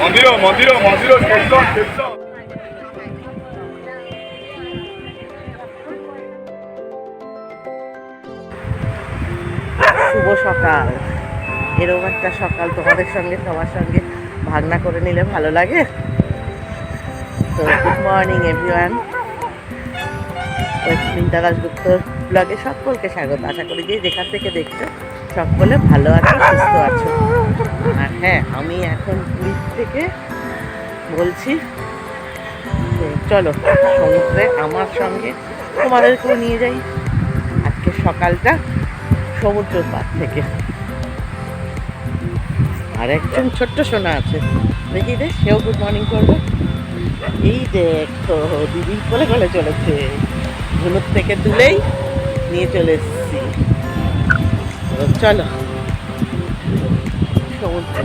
মন্দির মন্দির মন্দির শুভ সকাল। এরকম একটা সকাল তোমাদের সঙ্গে, সবার সঙ্গে ভাগনা করে নিলে ভালো লাগে। তো গুড মর্নিং এভরিওয়ান ওয়েস্ট মিন্তা দাসগুপ্ত ব্লগে সকলকে স্বাগত। আশা করি যে যেখান থেকে দেখছ সকলে ভালো আছো, সুস্থ আছো। আর হ্যাঁ আমি এখন পুরী থেকে বলছি চলো, সমুদ্রে আমার সঙ্গে তোমাদেরকেও নিয়ে যাই। আজকে সকালটা সমুদ্র পার থেকে। আর একজন ছোট্ট সোনা আছে। দেখি দে, সেও গুড মর্নিং করবে। এই দেখো, দিদি কোলে কোলে চলেছে। ঝুনুর থেকে তুলেই নিয়ে চলে এসেছি। চলো। সমুদ্র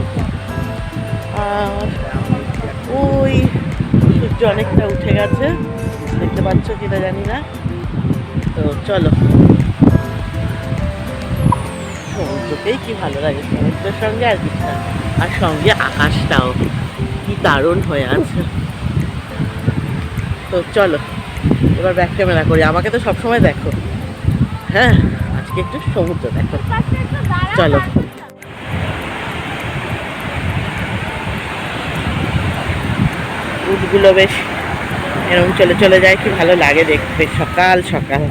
আর ওই সূর্য অনেকটা উঠে গেছে, দেখতে পাচ্ছ কিনা জানি না। তো চলো। সমুদ্রকেই কি ভালো লাগে, সমুদ্রের সঙ্গে আর কিছু না। আর সঙ্গে আকাশটাও, কি দারুণ হয়ে আছে। তো চলো, এবার ব্যাক ক্যামেরা করি। আমাকে তো সবসময় দেখো। হ্যাঁ? আজকে একটু সমুদ্র দেখো। চলো। উটগুলো বেশ এরকম চলে চলে যায় কি ভালো লাগে দেখতে সকাল সকাল।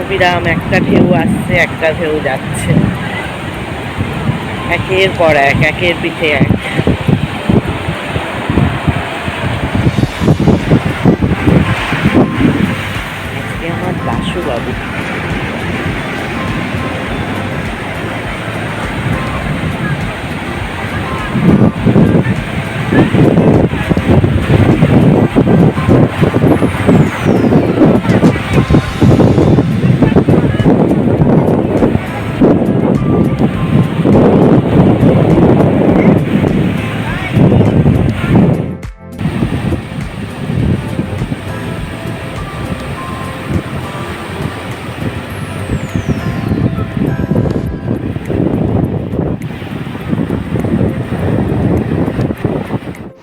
অবিরাম একটা ঢেউ আসছে একটা ঢেউ যাচ্ছে। একের পর এক একের পিঠে এক। abi.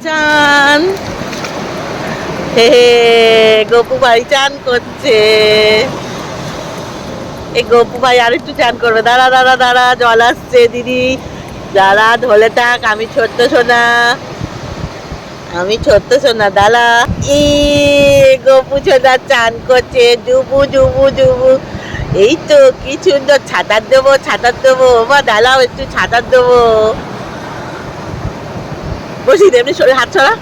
চান? হে গপু ভাই চান করছে। এই গপু ভাই আর একটু চান করবে। দাঁড়া দাঁড়া দাঁড়া, জল আসছে দিদি। দাঁড়া ধলে থাক, আমি ছোট্ট সোনা। আমি ছোট্ট সোনা, দাঁড়া। ই গপু সোনা চান করছে। জুবু জুবু জুবু। এই তো, কি সুন্দর, ছাতার দেবো ছাতার দেবো। বা দাঁড়াও, একটু ছাতার দেবো। বসি এমনি হাত ছড়া?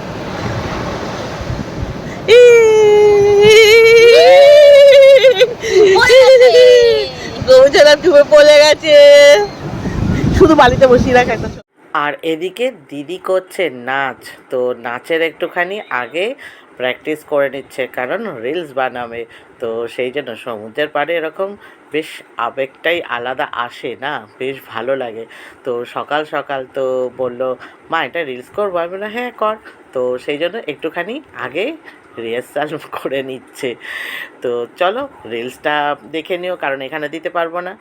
গৌছানা ডুবে পড়ে গেছে শুধু বালিতে বসিয়ে রাখ একটা আর এদিকে দিদি করছে নাচ তো নাচের একটুখানি আগে প্র্যাকটিস করে নিচ্ছে কারণ রিলস বানাবে তো সেই জন্য সমুদ্রের পাড়ে এরকম বেশ আবেগটাই আলাদা আসে, না? বেশ ভালো লাগে। তো সকাল সকাল তো বলল, মা, এটা রিলস করব? আমি বললাম হ্যাঁ কর। তো সেই জন্য একটুখানি আগে রিহার্সাল করে নিচ্ছে। তো চলো রিলসটা দেখে নিও, কারণ এখানে দিতে পারব না।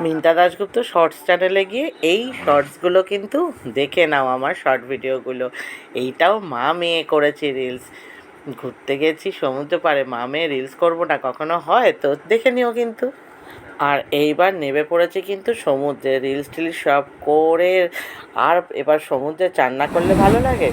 মিন্তা দাশগুপ্ত শর্টস চ্যানেলে গিয়ে এই শর্টসগুলো কিন্তু দেখে নাও আমার শর্ট ভিডিওগুলো এইটাও মা মেয়ে করেছি রিলস ঘুরতে গেছি, সমুদ্র পাড়ে। মামে রিলস করব না, কখনো হয় তো দেখে নিও কিন্তু। আর এইবার নেমে পড়েছে কিন্তু সমুদ্রে রিলস টিলস সব করে। আর এবার সমুদ্রে চান না করলে ভালো লাগে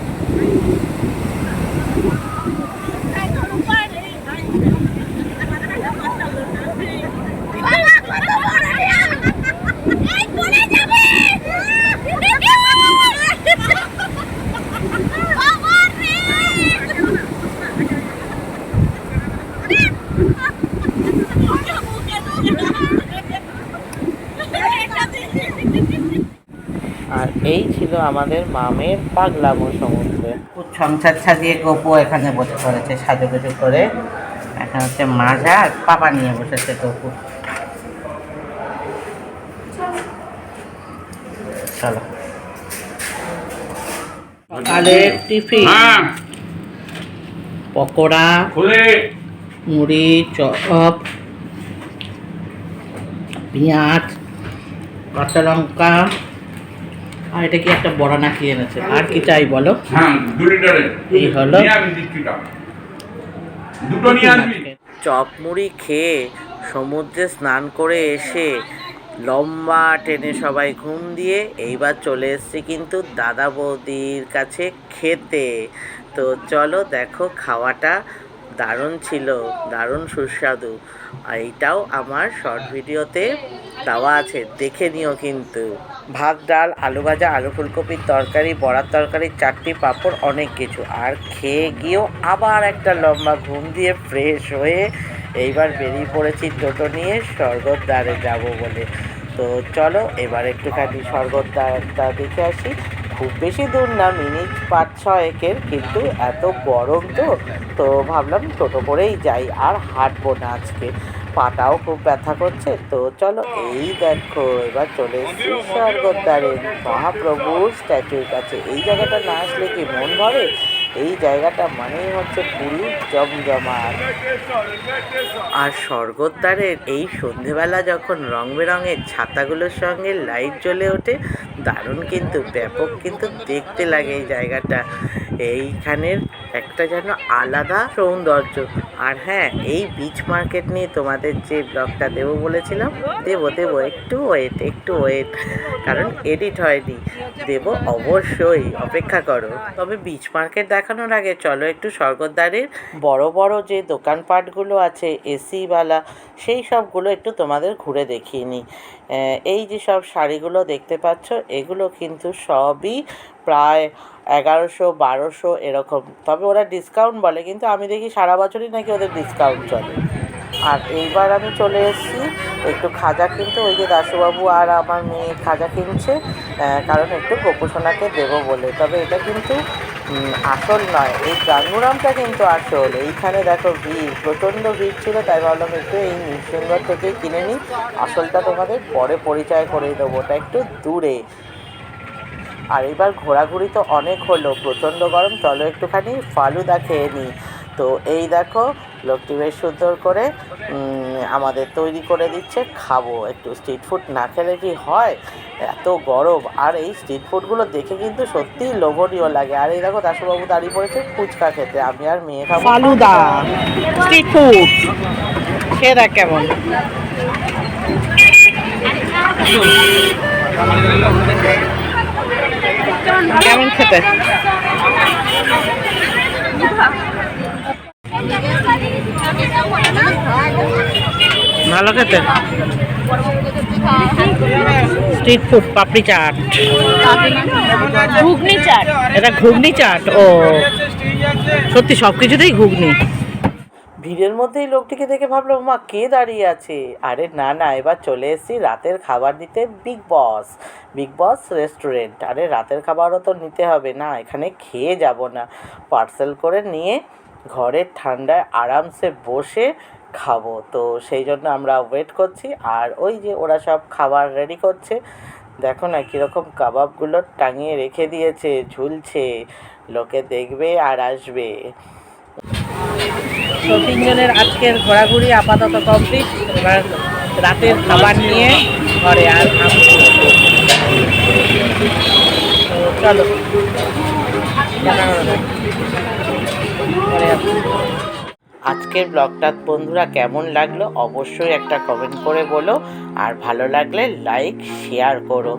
আর এই ছিল আমাদের মামের পাগলামো সমুদ্রে। খুব সংসার ছাড়িয়ে গপু এখানে বসে পড়েছে সাজুগুজু করে। এখন হচ্ছে মাজা আর পাপা নিয়ে বসেছে গপু। চলো। সকালের টিফিন। হ্যাঁ পকোড়া মুড়ি চপ পেঁয়াজ কাঁচা লঙ্কা। আর এটা কি একটা বড়া না কি এনেছে? আর কি চাই বলো? হ্যাঁ এই হলো চপ মুড়ি খেয়ে সমুদ্রে স্নান করে এসে লম্বা টেনে সবাই ঘুম দিয়ে এইবার চলে এসেছি কিন্তু দাদা বৌদির কাছে খেতে। তো চলো দেখো খাওয়াটা দারুণ ছিল, দারুণ সুস্বাদু। আর এইটাও আমার শর্ট ভিডিওতে দেওয়া আছে, দেখে নিও কিন্তু। ভাত, ডাল, আলু ভাজা, আলু ফুলকপির তরকারি, বড়ার তরকারি চারটি পাঁপড়, অনেক কিছু। আর খেয়ে গিয়েও আবার একটা লম্বা ঘুম দিয়ে ফ্রেশ হয়ে এইবার বেরিয়ে পড়েছি টোটো নিয়ে স্বর্গদ্বারে যাব বলে। তো চলো, এবার একটুখানি স্বর্গদ্বারটা দেখে আসি। খুব বেশি দূর না, মিনিট পাঁচ ছয়েকের, কিন্তু এত গরম তো তো ভাবলাম টোটো করেই যাই আর হাঁটবো না আজকে। পাটাও খুব ব্যথা করছে, তো চলো এই দেখো, এবার চলে এসেছি স্বর্গদ্বারে। মহাপ্রভুর স্ট্যাচুর কাছে। এই জায়গাটা না আসলে কি মন ভরে? এই জায়গাটা মানেই হচ্ছে পুরী জমজমাট। আর স্বর্গদ্বারের এই সন্ধেবেলা যখন রং বেরঙের ছাতাগুলোর সঙ্গে লাইট জ্বলে ওঠে দারুণ কিন্তু ব্যাপক কিন্তু দেখতে লাগে এই জায়গাটা। এইখানের একটা যেন আলাদা সৌন্দর্য। আর হ্যাঁ এই বিচ মার্কেট নিয়ে তোমাদের যে ব্লগটা দেবো বলেছিলাম, দেবো দেবো, একটু ওয়েট একটু ওয়েট কারণ এডিট হয়নি। দেবো অবশ্যই, অপেক্ষা করো। তবে বিচ মার্কেট দেখানোর আগে চলো একটু স্বর্গদ্বারের বড় বড় যে দোকানপাটগুলো আছে এসিওয়ালা সেই সবগুলো একটু তোমাদের ঘুরে দেখিয়ে নিই। এই যে সব শাড়িগুলো দেখতে পাচ্ছ, এগুলো কিন্তু সবই প্রায় এগারোশো, বারোশো এরকম। তবে ওরা ডিসকাউন্ট বলে, কিন্তু আমি দেখি সারা বছরই নাকি ওদের ডিসকাউন্ট চলে। আর এইবার আমি চলে এসেছি, একটু খাজা কিনতে, ওই যে দাশুবাবু আর আমার মেয়ে খাজা কিনছে কারণ একটু গোপসোনাকে দেবো বলে। তবে এটা কিন্তু আসল নয়, এই গাঙ্গুরামটা কিন্তু আসল। এইখানে দেখো ভিড়, প্রচণ্ড ভিড় ছিল, তাই ভাবলাম একটু এই নৃসিংহ থেকেই কিনে নিই। আসলটা তোমাদের পরে পরিচয় করে দেবো, ওটা একটু দূরে। আর এবার ঘোরাঘুরি তো অনেক হলো প্রচণ্ড গরম চলো একটুখানি ফালুদা খেয়ে নিই। তো এই দেখো লোকটি বেশ সুন্দর করে আমাদের তৈরি করে দিচ্ছে খাব। একটু স্ট্রিট ফুড না খেলে কি হয়? এত গরম। আর এই স্ট্রিট ফুডগুলো দেখে কিন্তু সত্যিই লোভনীয় লাগে। আর এই দেখো দাসুবাবু দাঁড়িয়ে পড়েছে ফুচকা খেতে। আমি আর মেয়ে খাব ফালুদা স্ট্রিট ফুড খেয়ে দেখ কেমন। কেমন খেতে? ভালো খেতে? Street food papdi chaat. ঘুগনি চাট। এটা ঘুগনি চাট ও। সত্যি সব কিছুতেই ঘুগনি। ভিড়ের মধ্যেই লোকটিকে দেখে ভাবলাম মা, কে দাঁড়িয়ে আছে? আরে, না না, এবার চলে এসেছি রাতের খাবার দিতে big boss big boss restaurant আরে, রাতের খাবারও তো নিতে হবে না, এখানে খেয়ে যাব না। পার্সেল করে নিয়ে ঘরের ঠান্ডায় আরামসে বসে খাব। তো সেই জন্য আমরা ওয়েট করছি, আর ওই যে ওরা সব খাবার রেডি করছে, দেখো না কীরকম কাবাবগুলো টাঙিয়ে রেখে দিয়েছে, ঝুলছে, লোকে দেখবে আর আসবে। তো তিনজনের আজকের ঘোরাঘুরি আপাতত কমপ্লিট এবার রাতের খাবার নিয়ে ঘরে আর চলো। আজকের ব্লগটা বন্ধুরা কেমন লাগল অবশ্যই একটা কমেন্ট করে বলো। আর ভালো লাগলে লাইক শেয়ার করো।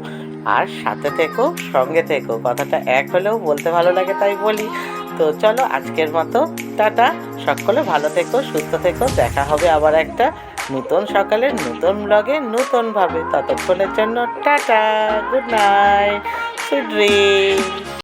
আর সাথে থেকো, সঙ্গে থেকো। কথাটা এক হলেও বলতে ভালো লাগে, তাই বলি। তো চলো আজকের মতো, টাটা। সকলে ভালো থেকো, সুস্থ থেকো। দেখা হবে আবার একটা নতুন সকালে নতুন ব্লগে নতুনভাবে। ততক্ষণের জন্য tata, good night, sweet dream